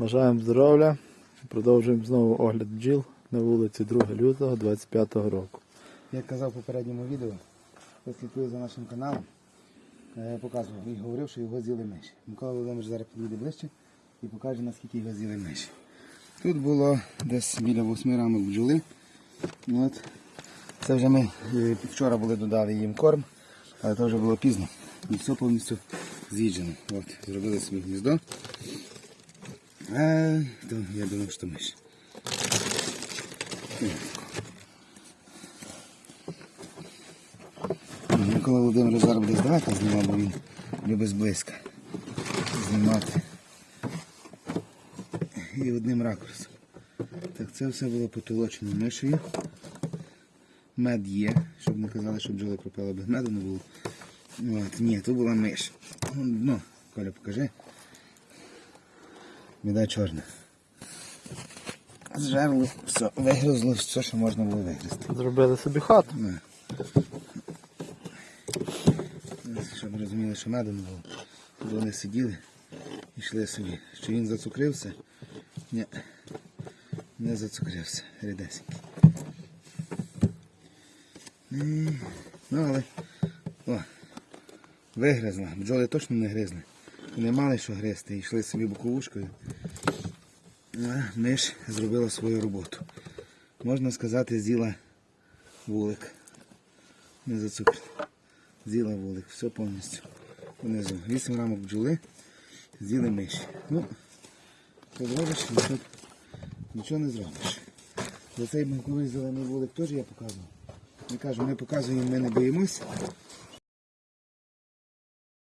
Бажаємо здоров'я. Продовжуємо знову огляд бджіл на вулиці 2 лютого 25 року. Як казав в попередньому відео, хто слідкує за нашим каналом, е, показував і говорив, що його з'їли миші. Микола Володимирович зараз підійде ближче і покаже, наскільки його з'їли миші. Тут було десь біля восьми рамок бджоли. От. Це вже ми е, вчора були додали їм корм, але це вже було пізно. І все повністю з'їджено. Зробили собі гніздо. А, то я думав, що миші. Микола Володимирович зараз буде здалека знімав, бо він любить зблизька знімати. І одним ракурсом. Так, це все було потолочено мишею. Мед є, щоб не казали, що бджоли пропали без меду не було. От, ні, тут була миш. Ну, Коля, покажи. Біда чорна. Зжерло, все, вигризло все, що можна було вигризти. Зробили собі хату. Не. Щоб розуміли, що меду не було. Тут вони сиділи і йшли собі. Чи він зацукрився? Ні. Не зацукрився. Рідесенький. Ну, але. О, вигризла. Бджоли точно не гризли. Не мали що гризти. Йшли собі боковушкою. А миш зробила свою роботу. Можна сказати, з'їла вулик. Не зацукрити. З'їла вулик, все повністю. Внизу. Вісім рамок бджоли, з'їли миші. Ну, що зробиш, нічого, не зробиш. За цей банковий зелений вулик теж я показував. Ми кажемо, ми показуємо, ми не боїмося.